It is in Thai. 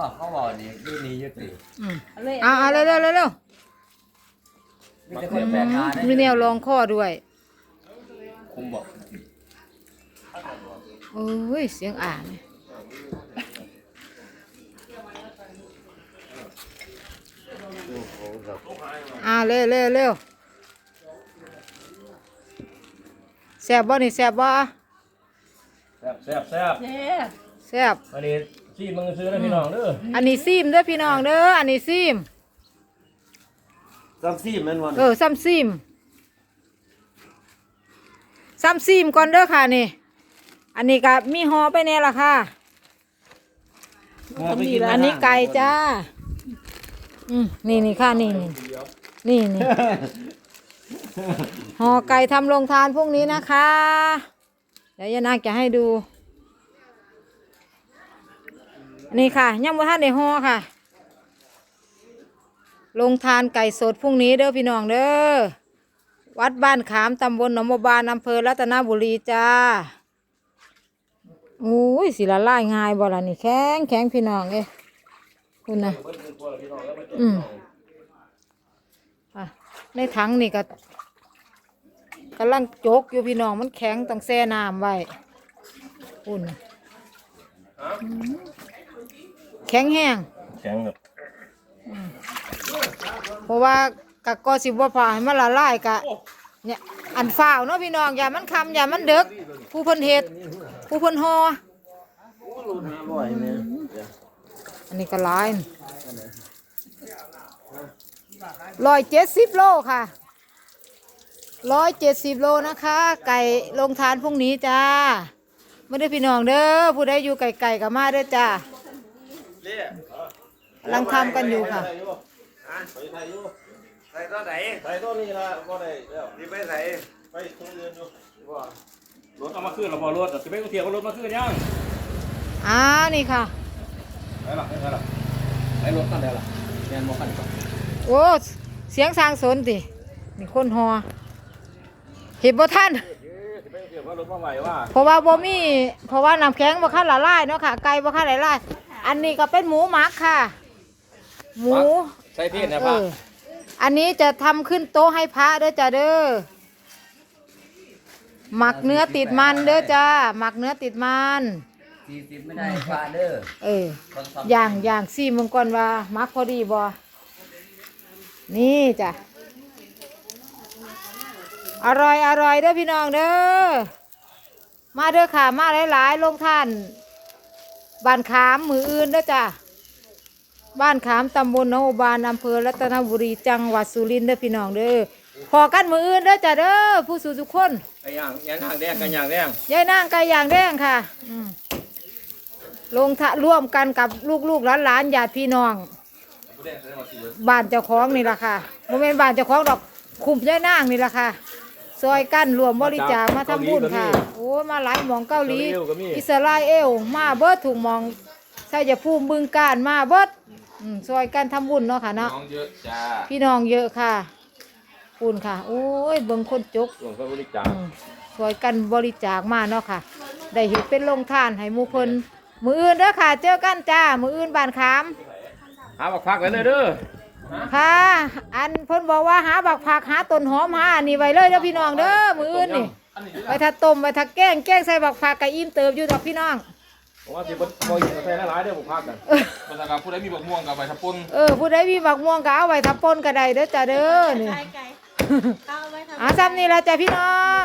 ว่าเขาบอกนี่ดีนี่อยุติอืมเอาเลยเอาเอาเร็วเร็วเร็วเร็วมีแต่คนแปลกหน้าได้มีแนวรองข้อด้วยคุมบอกโอ้ยเสียงอ่านอ่าเร็วเร็วเร็วแซ่บบ่นี่แซ่บบ่แซ่บแซ่บแซ่บเจ๊แซ่บอันนี้ ที่มึงซื้อนะพี่น้องเด้ออันนี้ซีมเด้อพี่น้องเด้ออันนี้ซีมซักซี่แม่นวันเออซ้ำซีมซ้ำซีมก่อนเด้อค่ะนี่ อันนี้ก็มีหอไปแน่ละค่ะ อันนี้ไก่จ้า อืมนี่นี่ค่ะนี่นี่นี่นี่ห่อไก่ทำโรงทานพรุ่งนี้นะคะ เดี๋ยวยานาคจะให้ดู นี่ค่ะยังบ่ทันได้ห่อค่ะ ลงทานไก่สดพรุ่งนี้เด้อพี่น้องเด้อ วัดบ้านขามตำบลหนองบัวบานอำเภอรัตนบุรีจ้าโอ้ยสิละลายง่ายบ่ล่ะนี่แข็งแข็งพี่น้องเอ้คุณนะอืมในถังนี่ก็กำลังโจกอยู่พี่น้องมันแข็งต้องแช่น้ำไว้คุณน่ะอืม แข็งแห้งแข็งแบบเพราะว่ากะก็สิบ่พาให้มันละลายกะเนี่ยอันฝ้าวเนาะพี่น้องอย่ามันคำอย่ามันเดึก ผู้เพิ่นเฮ็ดผู้เพิ่นห่อบ่อยแม่อันนี้ก็หลายร้อยเจ็ดสิบโลค่ะร้อยเจ็ดสิบโลนะคะ ไก่ลงทานพรุ่งนี้จ้าไม่ได้อพี่น้องเด้อผู้ใดอยู่ไก่ๆกับมาเด้อจ้า กำลังทำกันอยู่ค่ะใส่ตัวไหนใส่ต้นนี้ละบ่ได้แล้วนี่ไปใส่ไปตรงเรือนอยู่ว่ารถเอามาขึ้นเราบ่รถจะไปกรุงเทพเอารถมาขึ้นยังอ่านี่ค่ะไหนล่ะไหนล่ะไหนรถคันใดล่ะแม่นบ่คันก่อนโอ้เสียงสร้างสนตินี่คนหอเห็นบ่ท่านจะไปกรุงเทพว่ารถมาไหวว่าเพราะว่าบ่มีเพราะว่าน้ำแข็งบ่คันละลายเนาะค่ะไก่บ่คันละลาย อันนี้ก็เป็นหมูหมักค่ะ หมูใส่พี่นะเอป้าออันนี้จะทำขึ้นโต๊ะให้พระเด้อจ้าเด้อหมักเนื้อติดมันเด้อจ้าหมักเนื้อติดมัน สี่สิบไม่ได้ฟาเด้อเออ คนทำอย่างอย่างซี่มึงก่อนว่ามักพอดีบ่นี่จ้ะ อร่อยอร่อยเด้อพี่น้องเด้อ มาเด้อค่ะ มาหลายๆลงท่าน บ้านขามมืออื่นเด้อจ้ะบ้านขามตำบลหนองบัวบานอำเภอรัตนบุรีจังหวัดสุรินทร์เด้อพี่น้องเด้อพอกันมืออื่นเด้อจ้ะเด้อผู้สู่ทุกคนไก่ย่างย่างทางแดงกันย่างแดงยายนางไก่ย่างแดงค่ะอืมลงทะร่วมกันกับลูกๆหลานๆญาติพี่น้อง บ้านเจ้าของนี่ล่ะค่ะโมเมนบ้านเจ้าของดอกคุมยายนางนี่ล่ะค่ะ ซอยกั้นรวมบริจาคมาทำบุญค่ะ โอ้มาหลายหมองเกาหลี อิสราเอลมาเบิดถูกหมองใช่จะภูมิบึงการมาเบิดอืมซอยกันทำบุญเนาะค่ะเนาะน้องเยอะจ้าพี่น้องเยอะค่ะปุ่นค่ะ โอ้ยเบิ่งคนจกหลวงพ่อบริจาคอืมช่วยกันบริจาคมาเนาะค่ะ ได้เห็นเป็นลงทานให้หมูเพิ่นมืออื่นเด้อค่ะ เจอกันจ้า มืออื่นบ้านขามหาบักพักเลยเด้อ ค่ะ อันเพิ่นบอกว่าหาบักผักหาต้นหอมหาอันนี้ไว้เลยเด้อพี่น้องเด้อมืออื่นนี่ไว้ถ้าต้มไว้ถ้าแกงแกงใส่บักผักกะอิ่มเติบอยู่ดอกพี่น้องผมว่าสิบ่บ่ยินใส่หลายๆเด้อบักพักกันมันจะกับผู้ใดมีบักม่วงกับใบทับปุ้นเออผู้ใดมีบักม่วงก็เอาไว้ถ้าป่นก็ได้เด้อจ้าเด้อนี่ไก่ไก่เอาไว้ทำอาซ้ำนี่ละจ้ะพี่น้อง